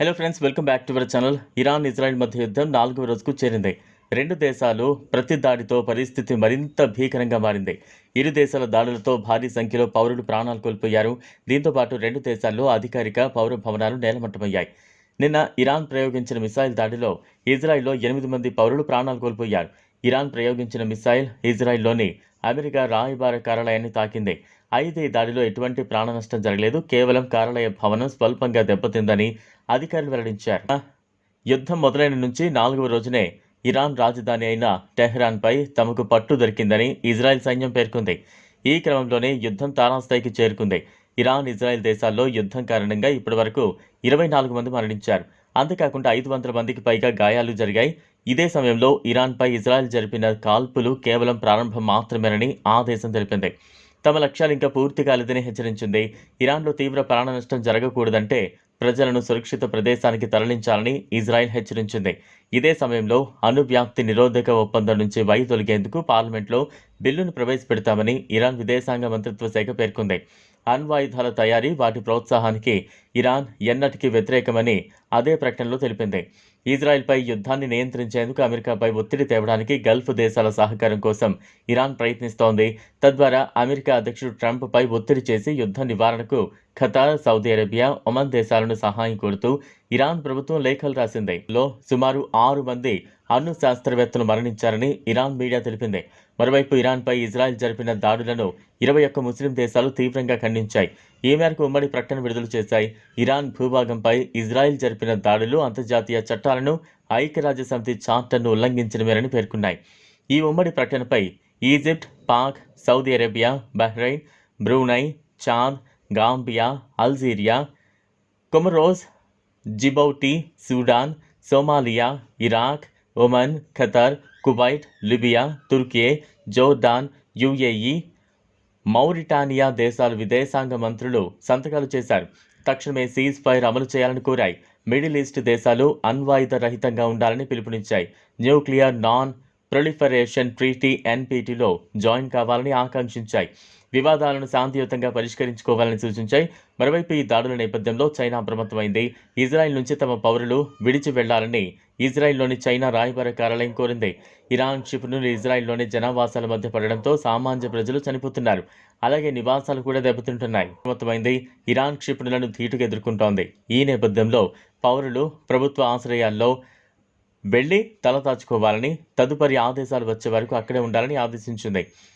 Hello friends welcome back to our channel Iran Israel మధ్య యుద్ధం నాలుగవ రోజుకు చేరింది. రెండు దేశాలు ప్రతి దాడితో పరిస్థితి మరింత భీకరంగా మారింది. ఇరు దేశాల దాడులతో భారీ సంఖ్యలో పౌరులు ప్రాణాలు కోల్పోయారు. దీంతో పాటు రెండు దేశాల్లో అధికారిక పౌర భవనాలు నేలమట్టమయ్యాయి. నిన్న ఇరాన్ ప్రయోగించిన మిసైల్ దాడిలో ఇజ్రాయెల్లో ఎనిమిది మంది పౌరులు ప్రాణాలు కోల్పోయారు. ఇరాన్ ప్రయోగించిన మిసైల్ ఇజ్రాయెల్లోని అమెరికా రాయబార కార్యాలయాన్ని తాకింది. అయితే ఈ దాడిలో ఎటువంటి ప్రాణ నష్టం జరగలేదు. కేవలం కార్యాలయ భవనం స్వల్పంగా దెబ్బతిందని అధికారులు వెల్లడించారు. యుద్ధం మొదలైన నుంచి నాలుగవ రోజునే ఇరాన్ రాజధాని అయిన టెహ్రాన్పై తమకు పట్టు దొరికిందని ఇజ్రాయెల్ సైన్యం పేర్కొంది. ఈ క్రమంలోనే యుద్ధం తారాస్థాయికి చేరుకుంది. ఇరాన్ ఇజ్రాయెల్ దేశాల్లో యుద్ధం కారణంగా ఇప్పటివరకు ఇరవై నాలుగు మంది మరణించారు. అంతేకాకుండా ఐదు వందల మందికి పైగా గాయాలు జరిగాయి. ఇదే సమయంలో ఇరాన్పై ఇజ్రాయెల్ జరిపిన కాల్పులు కేవలం ప్రారంభం మాత్రమేనని ఆ దేశం తెలిపింది. తమ లక్ష్యాలు ఇంకా పూర్తి కాలేదని హెచ్చరించింది. ఇరాన్లో తీవ్ర ప్రాణ నష్టం జరగకూడదంటే ప్రజలను సురక్షిత ప్రదేశానికి తరలించాలని ఇజ్రాయెల్ హెచ్చరించింది. ఇదే సమయంలో అణువ్యాప్తి నిరోధక ఒప్పందం నుంచి వై తొలగేందుకు పార్లమెంట్లో బిల్లును ప్రవేశపెడతామని ఇరాన్ విదేశాంగ మంత్రిత్వ శాఖ పేర్కొంది. అణ్వాయుధాల తయారీ వాటి ప్రోత్సాహానికి ఇరాన్ ఎన్నటికీ వ్యతిరేకమని అదే ప్రకటనలో తెలిపింది. ఇజ్రాయెల్పై యుద్ధాన్ని నియంత్రించేందుకు అమెరికాపై ఒత్తిడి తేవడానికి గల్ఫ్ దేశాల సహకారం కోసం ఇరాన్ ప్రయత్నిస్తోంది. తద్వారా అమెరికా అధ్యక్షుడు ట్రంప్పై ఒత్తిడి చేసి యుద్ధ నివారణకు ఖతార్ సౌదీ అరేబియా ఒమన్ దేశాలను సహాయం కోరుతూ ఇరాన్ ప్రభుత్వం లేఖలు రాసింది. లో సుమారు ఆరు మంది అణు శాస్త్రవేత్తలు మరణించారని ఇరాన్ మీడియా తెలిపింది. మరోవైపు ఇరాన్పై ఇజ్రాయెల్ జరిపిన దాడులను ఇరవై ఒక్క ముస్లిం దేశాలు తీవ్రంగా ఖండించాయి. ఈ మేరకు ఉమ్మడి ప్రకటన విడుదల చేశాయి. ఇరాన్ భూభాగంపై ఇజ్రాయెల్ జరిపిన దాడులు అంతర్జాతీయ చట్టాలను ఐక్యరాజ్య సమితి చార్టర్ను ఉల్లంఘించడమేనని పేర్కొన్నాయి. ఈ ఉమ్మడి ప్రకటనపై Egypt Pak Saudi Arabia Bahrain Brunei Chad Gambia Algeria Comoros Djibouti Sudan Somalia Iraq Oman Qatar Kuwait Libya Turkiye Jordan UAE Mauritania దేశాల విదేశాంగ మంత్రులు సంతకాలు చేశారు. తక్షణమే సీజ్ ఫైర్ అమలు చేయాలని కోరాయి. మిడిల్ ఈస్ట్ దేశాలు అణ్వాయుధ రహితంగా ఉండాలని పిలుపునిచ్చాయి. న్యూక్లియర్ నాన్ ప్రొలిఫరేషన్ ట్రీటీ ఎన్పీటీలో జాయిన్ కావాలని ఆకాంక్షించాయి. వివాదాలను శాంతియుతంగా పరిష్కరించుకోవాలని సూచించాయి. మరోవైపు ఈ దాడుల నేపథ్యంలో చైనా అప్రమత్తమైంది. ఇజ్రాయెల్ నుంచి తమ పౌరులు విడిచి వెళ్ళాలని ఇజ్రాయెల్లోని చైనా రాయబార కార్యాలయం కోరింది. ఇరాన్ క్షిపణులు ఇజ్రాయెల్లోని జనావాసాల మధ్య పడడంతో సామాన్య ప్రజలు చనిపోతున్నారు. అలాగే నివాసాలు కూడా దెబ్బతింటున్నాయి. అప్రమత్తమైంది. ఇరాన్ క్షిపణులను ధీటుగా ఎదుర్కొంటోంది. ఈ నేపథ్యంలో పౌరులు ప్రభుత్వ ఆశ్రయాల్లో వెళ్ళి తలదాచుకోవాలని తదుపరి ఆదేశాలు వచ్చే వరకు అక్కడే ఉండాలని ఆదేశించింది.